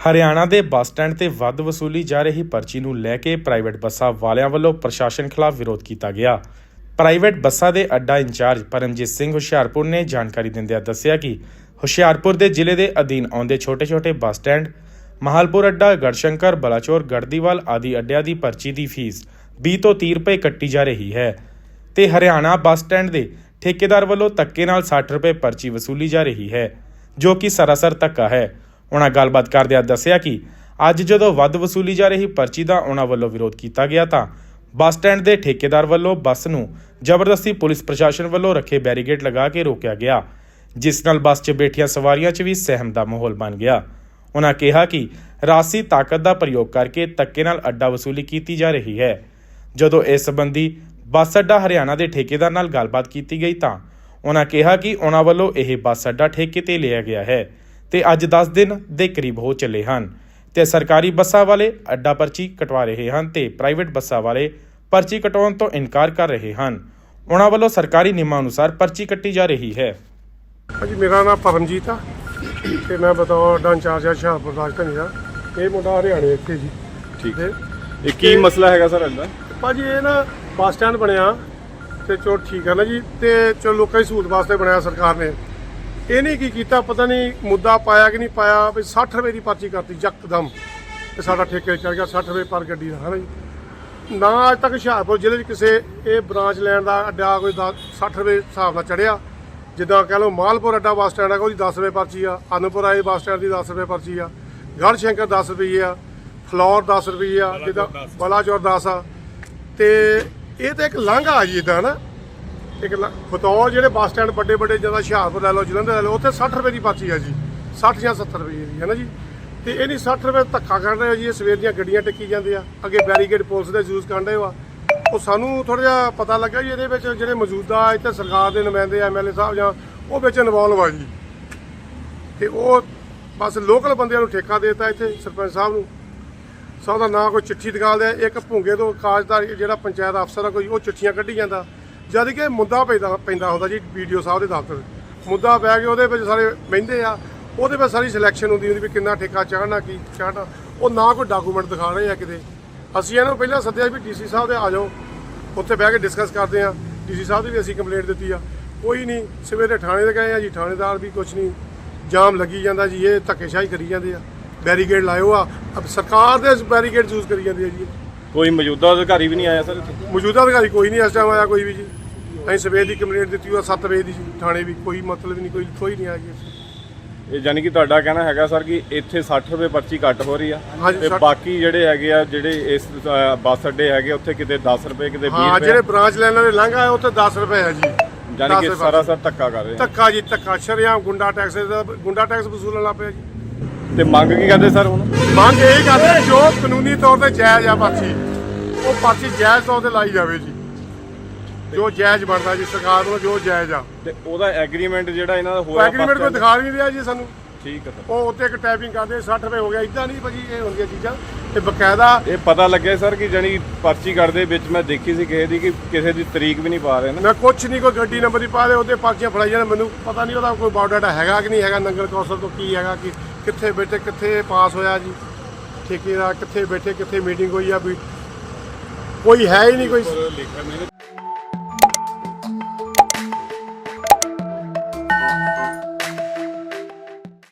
ਹਰਿਆਣਾ ਦੇ bus stand ਤੇ ਵੱਧ ਵਸੂਲੀ ਜਾ ਰਹੀ ਪਰਚੀ ਨੂੰ ਲੈ ਕੇ ਪ੍ਰਾਈਵੇਟ ਬੱਸਾਂ ਵਾਲਿਆਂ ਵੱਲੋਂ ਪ੍ਰਸ਼ਾਸਨ ਖਿਲਾਫ ਵਿਰੋਧ ਕੀਤਾ ਗਿਆ। ਪ੍ਰਾਈਵੇਟ ਬੱਸਾਂ ਦੇ ਅੱਡਾ ਇੰਚਾਰਜ ਪਰਮਜੀਤ ਸਿੰਘ ਹੁਸ਼ਿਆਰਪੁਰ ਨੇ ਜਾਣਕਾਰੀ ਦਿੰਦਿਆਂ ਦੱਸਿਆ ਕਿ ਹੁਸ਼ਿਆਰਪੁਰ ਦੇ ਜ਼ਿਲ੍ਹੇ ਦੇ ਅਧੀਨ ਆਉਂਦੇ ਛੋਟੇ-ਛੋਟੇ ਬੱਸ ਸਟੈਂਡ, ਮਹਾਲਪੁਰ ਅੱਡਾ, ਗੜਸ਼ੰਕਰ, ਬਲਾਚੌਰ ਗੜਦੀਵਾਲ ਆਦਿ ਅੱਡਿਆਂ ਦੀ ਪਰਚੀ ਦੀ ਫੀਸ 20 ਤੋਂ 30 ਰੁਪਏ ਕੱਟੀ ਜਾ ਰਹੀ ਹੈ ਤੇ ਹਰਿਆਣਾ ਬੱਸ ਸਟੈਂਡ ਦੇ ਠੇਕੇਦਾਰ ਵੱਲੋਂ ਧੱਕੇ ਨਾਲ 60 ਰੁਪਏ ਪਰਚੀ ਵਸੂਲੀ ਜਾ ਰਹੀ ਹੈ, ਜੋ ਕਿ ਸਰਾਸਰ ਧੱਕਾ ਹੈ। ਉਹਨਾਂ ਗੱਲਬਾਤ ਕਰਦਿਆਂ ਦੱਸਿਆ ਕਿ ਅੱਜ ਜਦੋਂ ਵੱਧ ਵਸੂਲੀ ਜਾ ਰਹੀ ਪਰਚੀ ਦਾ ਉਹਨਾਂ ਵੱਲੋਂ ਵਿਰੋਧ ਕੀਤਾ ਗਿਆ ਤਾਂ ਬੱਸ ਸਟੈਂਡ ਦੇ ਠੇਕੇਦਾਰ ਵੱਲੋਂ ਬੱਸ ਨੂੰ ਜ਼ਬਰਦਸਤੀ ਪੁਲਿਸ ਪ੍ਰਸ਼ਾਸਨ ਵੱਲੋਂ ਰੱਖੇ ਬੈਰੀਗੇਡ ਲਗਾ ਕੇ ਰੋਕਿਆ ਗਿਆ, ਜਿਸ ਨਾਲ ਬੱਸ 'ਚ ਬੈਠੀਆਂ ਸਵਾਰੀਆਂ 'ਚ ਵੀ ਸਹਿਮ ਦਾ ਮਾਹੌਲ ਬਣ ਗਿਆ। ਉਹਨਾਂ ਕਿਹਾ ਕਿ ਰਾਸੀ ਤਾਕਤ ਦਾ ਪ੍ਰਯੋਗ ਕਰਕੇ ਧੱਕੇ ਨਾਲ ਅੱਡਾ ਵਸੂਲੀ ਕੀਤੀ ਜਾ ਰਹੀ ਹੈ। ਜਦੋਂ ਇਸ ਸੰਬੰਧੀ ਬੱਸ ਅੱਡਾ ਹਰਿਆਣਾ ਦੇ ਠੇਕੇਦਾਰ ਨਾਲ ਗੱਲਬਾਤ ਕੀਤੀ ਗਈ ਤਾਂ ਉਹਨਾਂ ਕਿਹਾ ਕਿ ਉਹਨਾਂ ਵੱਲੋਂ ਇਹ ਬੱਸ ਅੱਡਾ ਠੇਕੇ ਤੇ ਲਿਆ ਗਿਆ ਹੈ। ਤੇ ਅੱਜ 10 ਦਿਨ ਦੇ ਕਰੀਬ ਹੋ ਚੱਲੇ ਹਨ। ਤੇ ਸਰਕਾਰੀ ਬੱਸਾਂ ਵਾਲੇ ਅੱਡਾ ਪਰਚੀ ਕਟਵਾ ਰਹੇ ਹਨ ਤੇ ਪ੍ਰਾਈਵੇਟ ਬੱਸਾਂ ਵਾਲੇ ਪਰਚੀ ਕਟਵਾਉਣ ਤੋਂ ਇਨਕਾਰ ਕਰ ਰਹੇ ਹਨ। ਉਹਨਾਂ ਵੱਲੋਂ ਸਰਕਾਰੀ ਨਿਯਮਾਂ ਅਨੁਸਾਰ ਪਰਚੀ ਕੱਟੀ ਜਾ ਰਹੀ ਹੈ। ਭਾਜੀ ਮੇਰਾ ਨਾਮ ਪਰਮਜੀਤ ਆ ਤੇ ਮੈਂ ਬਤੌਰ ਅੱਡਾ ਇੰਚਾਰਜ ਆ ਹੁਸ਼ਿਆਰਪੁਰ ਰਾਜਧਾਨੀ ਦਾ। ਇਹ ਮੁੰਡਾ ਹਰਿਆਣੇ ਇੱਥੇ ਜੀ। ਠੀਕ। ਤੇ ਇਹ ਕੀ ਮਸਲਾ ਹੈਗਾ ਸਰ ਇਹਦਾ? ਭਾਜੀ ਇਹ ਨਾ ਬੱਸ ਸਟੈਂਡ ਬਣਿਆ ਤੇ ਚਲੋ ਠੀਕ ਹੈ ਨਾ ਜੀ। ਤੇ ਚਲੋ ਲੋਕਾਂ ਦੀ ਸਹੂਲਤ ਵਾਸਤੇ ਬਣਾਇਆ ਸਰਕਾਰ ਨੇ। ਇਹਨੇ ਕੀ ਕੀਤਾ ਪਤਾ ਨਹੀਂ ਮੁੱਦਾ ਪਾਇਆ ਕਿ ਨਹੀਂ ਪਾਇਆ ਵੀ 60 ਰੁਪਏ ਦੀ ਪਰਚੀ ਕਰਤੀ ਯਕਦਮ। ਤੇ ਸਾਡਾ ਠੇਕੇ ਚੜ ਗਿਆ 60 ਰੁਪਏ ਪਰ ਗੱਡੀ ਦਾ ਹੈ ਨਾ ਜੀ? ਨਾ ਅੱਜ ਤੱਕ ਹੁਸ਼ਿਆਰਪੁਰ ਜ਼ਿਲ੍ਹੇ 'ਚ ਕਿਸੇ ਇਹ ਬ੍ਰਾਂਚ ਲੈਣ ਦਾ ਅੱਡਾ ਕੋਈ ਦਸ- 60 ਰੁਪਏ ਹਿਸਾਬ ਨਾਲ ਚੜਿਆ ਜਿੱਦਾਂ ਕਹ ਲਓ ਮਾਲਪੁਰ ਅੱਡਾ ਬੱਸ ਸਟੈਂਡ ਹੈਗਾ ਉਹਦੀ 10 ਰੁਪਏ ਪਰਚੀ ਆ। ਅਨੰਦਪੁਰ ਆਏ ਬੱਸ ਸਟੈਂਡ ਦੀ 10 ਰੁਪਏ ਪਰਚੀ ਆ। ਗੜ੍ਹ ਸ਼ੰਕਰ 10 ਰੁਪਏ ਆ। ਫਲੋਰ 10 ਰੁਪਏ ਆ। ਜਿੱਦਾਂ ਬਲਾਚੌਰ 10 ਆ। ਤੇ ਇਹ ਤਾਂ ਇੱਕ ਲਾਂਘਾ ਆ ਜੀ ਇਦਾਂ ਨਾ ਇੱਕ ਲਾ- ਬਤੌਰ ਜਿਹੜੇ ਬੱਸ ਸਟੈਂਡ ਵੱਡੇ ਵੱਡੇ ਜਿੱਦਾਂ ਹੁਸ਼ਿਆਰਪੁਰ ਲੈ ਲਓ, ਜਲੰਧਰ ਲੈ ਲਓ, ਉੱਥੇ 60 ਰੁਪਏ ਦੀ ਪਰਚੀ ਆ ਜੀ। 60 ਜਾਂ 70 ਰੁਪਏ ਦੀ, ਹੈ ਨਾ ਜੀ? ਤੇ ਇਹ ਨਹੀਂ 60 ਰੁਪਏ ਧੱਕਾ ਕਰ ਰਹੇ ਹੋ ਜੀ, ਇਹ ਸਵੇਰ ਦੀਆਂ ਗੱਡੀਆਂ ਟਿੱਕੀ ਜਾਂਦੇ ਆ। ਅੱਗੇ ਬੈਰੀਕੇਡ ਪੁਲਿਸ ਦੇ ਯੂਜ਼ ਕਰਨ ਰਹੇ ਆ। ਉਹ ਸਾਨੂੰ ਥੋੜਾ ਜਿਹਾ ਪਤਾ ਲੱਗਾ ਜੀ, ਇਹਦੇ ਵਿੱਚ ਜਿਹੜੇ ਮੌਜੂਦਾ ਇੱਥੇ ਸਰਕਾਰ ਦੇ ਨੁਮਾਇੰਦੇ ਐਮਐਲਏ ਸਾਹਿਬ ਜਾਂ ਉਹ ਵਿੱਚ ਇਨਵੋਲਵ ਆ ਜੀ। ਤੇ ਉਹ ਬਸ ਲੋਕਲ ਬੰਦਿਆਂ ਨੂੰ ਠੇਕਾ ਦੇਤਾ ਇੱਥੇ, ਸਰਪੰਚ ਸਾਹਿਬ ਨੂੰ। ਸਭ ਦਾ ਨਾਂ ਕੋਈ ਚਿੱਠੀ ਦਿਖਾਲਦਾ ਇੱਕ ਭੁੰਗੇ ਤੋਂ ਕਾਜਦਾਰ ਜਿਹੜਾ ਪੰਚਾਇਤ ਅਫਸਰ ਆ ਕੋਈ, ਉਹ ਚਿੱਠੀਆਂ ਕੱਢੀ ਜਾਂਦਾ। ਜਦ ਕਿ ਮੁੱਦਾ ਪੈਂਦਾ ਪੈਂਦਾ ਹੁੰਦਾ ਜੀ ਵੀਡੀਓ ਸਾਹਿਬ ਦੇ ਦਫ਼ਤਰ। ਮੁੱਦਾ ਪੈ ਕੇ ਉਹਦੇ ਵਿੱਚ ਸਾਰੇ ਬਹਿੰਦੇ ਆ। ਉਹਦੇ ਵਿੱਚ ਸਾਰੀ ਸਿਲੈਕਸ਼ਨ ਹੁੰਦੀ ਹੁੰਦੀ ਵੀ ਕਿੰਨਾ ਠੇਕਾ ਚਾੜਨਾ, ਕੀ ਚਾੜਨਾ। ਉਹ ਨਾ ਕੋਈ ਡਾਕੂਮੈਂਟ ਦਿਖਾ ਰਹੇ ਆ ਕਿਤੇ। ਅਸੀਂ ਇਹਨਾਂ ਨੂੰ ਪਹਿਲਾਂ ਸੱਦਿਆ ਵੀ ਡੀਸੀ ਸਾਹਿਬ ਦੇ ਆ ਜਾਓ। ਉੱਥੇ ਬਹਿ ਕੇ ਡਿਸਕਸ ਕਰਦੇ ਆ। ਡੀਸੀ ਸਾਹਿਬ ਦੀ ਵੀ ਅਸੀਂ ਕੰਪਲੇਂਟ ਦਿੱਤੀ ਆ। ਕੋਈ ਨਹੀਂ, ਸਵੇਰੇ ਥਾਣੇ ਦੇ ਗਏ ਆ ਜੀ, ਥਾਣੇਦਾਰ ਵੀ ਕੁਝ ਨਹੀਂ। ਜਾਮ ਲੱਗੀ ਜਾਂਦਾ ਜੀ, ਇਹ ਧੱਕੇਸ਼ਾਹੀ ਕਰੀ ਜਾਂਦੇ ਆ। ਬੈਰੀਕੇਡ ਲਾਇਓ ਆ। ਸਰਕਾਰ ਦੇ ਬੈਰੀਕੇਡ ਯੂਜ਼ ਕਰੀ ਜਾਂਦੀ ਹੈ ਜੀ। ਕੋਈ ਮੌਜੂਦਾ ਅਧਿਕਾਰੀ ਵੀ ਨਹੀਂ ਆਇਆ ਸਰ ਇੱਥੇ? ਮੌਜੂਦਾ ਅਧਿਕਾਰੀ ਕੋਈ ਨਹੀਂ ਇਸ ਟਾਈਮ ਆਇਆ ਕੋਈ ਵੀ ਜੀ। ਅਸੀਂ ਸਵੇਰ ਦੀ ਕੰਪਲੇਂਟ ਦਿੱਤੀ ਉਹ 7 ਵਜੇ ਦੀ ਜੀ ਥਾਣੇ ਵੀ ਕੋਈ ਮਤਲਬ ਨਹੀਂ ਕੋਈ ਕੋਈ ਨਹੀਂ ਆਇਆ ਜੀ ਇੱਥੇ। ਇਹ ਜਾਨੀ ਕਿ ਤੁਹਾਡਾ ਕਹਿਣਾ ਹੈਗਾ ਸਰ ਕਿ ਇੱਥੇ 60 ਰੁਪਏ ਪਰਚੀ ਕੱਟ ਹੋ ਰਹੀ ਆ ਹਾਂਜੀ, ਤੇ 60 ਬਾਕੀ ਜਿਹੜੇ ਹੈਗੇ ਆ ਜਿਹੜੇ ਇਸ ਅ, ਬੱਸ ਅੱਡੇ ਹੈਗੇ ਉੱਥੇ ਕਿਤੇ 10 ਰੁਪਏ ਕਿਤੇ 20 ਹਾਂ ਰੁਪਏ। ਜਿਹੜੇ ਬ੍ਰਾਂਚ ਲਾਈਨਾਂ ਦੇ ਲੰਘਾ ਹੈ ਉੱਥੇ 10 ਰੁਪਏ ਹੈ ਜੀ। 10 ਕਿ ਰੁਪਏ। ਸਾਰਾ ਸਰ ਧੱਕਾ ਕਰ ਰਹੇ ਆ। ਧੱਕਾ ਜੀ ਧੱਕਾ। ਸ਼ਰਿਆਮ ਗੁੰਡਾ ਟੈਕਸ ਦਾ ਗੁੰਡਾ ਟੈਕਸ ਵਸੂਲਣ ਲੱਗ ਪਿਆ ਜੀ। ਤੇ ਮੰਗ ਕੀ ਕਰਦੇ ਸਰ ਹੁਣ? ਮੰਗ ਇਹ ਕਰਦੇ ਜੋ ਕਾਨੂੰਨੀ ਤੌਰ ਤੇ ਜਾਇਜ਼ ਆ ਪਰਚੀ ਉਹ ਪਰਚੀ ਜਾਇਜ਼ ਤੌਰ ਤੇ ਲਾਈ ਜਾਵੇ ਜੀ। ਜੋ ਜਾਇਜ਼ ਬਣਦਾ ਜੀ ਸਰਕਾਰ ਵੱਲੋਂ ਜੋ ਜਾਇਜ਼ ਆ। ਤੇ ਉਹਦਾ ਐਗਰੀਮੈਂਟ ਜਿਹੜਾ ਇਹਨਾਂ ਦਾ ਹੋਇਆ ਐਗਰੀਮੈਂਟ ਕੋਈ ਦਿਖਾ ਨਹੀਂ ਰਿਹਾ ਜੀ ਸਾਨੂੰ। ਠੀਕ ਹੈ ਉਹ ਉੱਤੇ ਇੱਕ ਟਾਈਪਿੰਗ ਕਰਦੇ 60 ਰੁਪਏ ਹੋ ਗਿਆ ਇਦਾਂ ਨਹੀਂ ਭਾਜੀ ਇਹ ਹੁੰਦੀਆਂ ਚੀਜ਼ਾਂ। ਇਹ ਬਕਾਇਦਾ ਇਹ ਪਤਾ ਲੱਗਿਆ ਸਰ ਕਿ ਜਾਨੀ ਪਰਚੀ ਕੱਟਦੇ ਵਿੱਚ ਮੈਂ ਦੇਖੀ ਸੀ ਕਿਸੇ ਦੀ ਕਿ ਕਿਸੇ ਦੀ ਤਰੀਕ ਵੀ ਨਹੀਂ ਪਾ ਰਹੇ ਨਾ। ਮੈਂ ਕੁਛ ਨਹੀਂ ਕੋਈ ਗੱਡੀ ਨੰਬਰ ਦੀ ਪਾ ਦੇ ਉਹਦੇ ਪਰਚੀਆਂ ਫੜਾਈ ਜਾਂਦੇ। ਮੈਨੂੰ ਪਤਾ ਨਹੀਂ ਉਹਦਾ ਕੋਈ ਬਾਇਓਡਾਟਾ ਹੈਗਾ ਕਿ ਨਹੀਂ ਹੈਗਾ ਨੰਗਲ ਕੌਂਸਲ ਤੋਂ ਕੀ ਹੈਗਾ ਕਿ ਕਿੱਥੇ ਬੈਠੇ ਕਿੱਥੇ ਪਾਸ ਹੋਇਆ ਜੀ ਠੇਕੇ ਦਾ ਕਿੱਥੇ ਬੈਠੇ ਕਿੱਥੇ ਮੀਟਿੰਗ ਹੋਈ ਆ ਵੀ ਕੋਈ ਹੈ ਹੀ ਨਹੀਂ ਕੋਈ। ਲਿਖਿਆ ਮੈਨੇ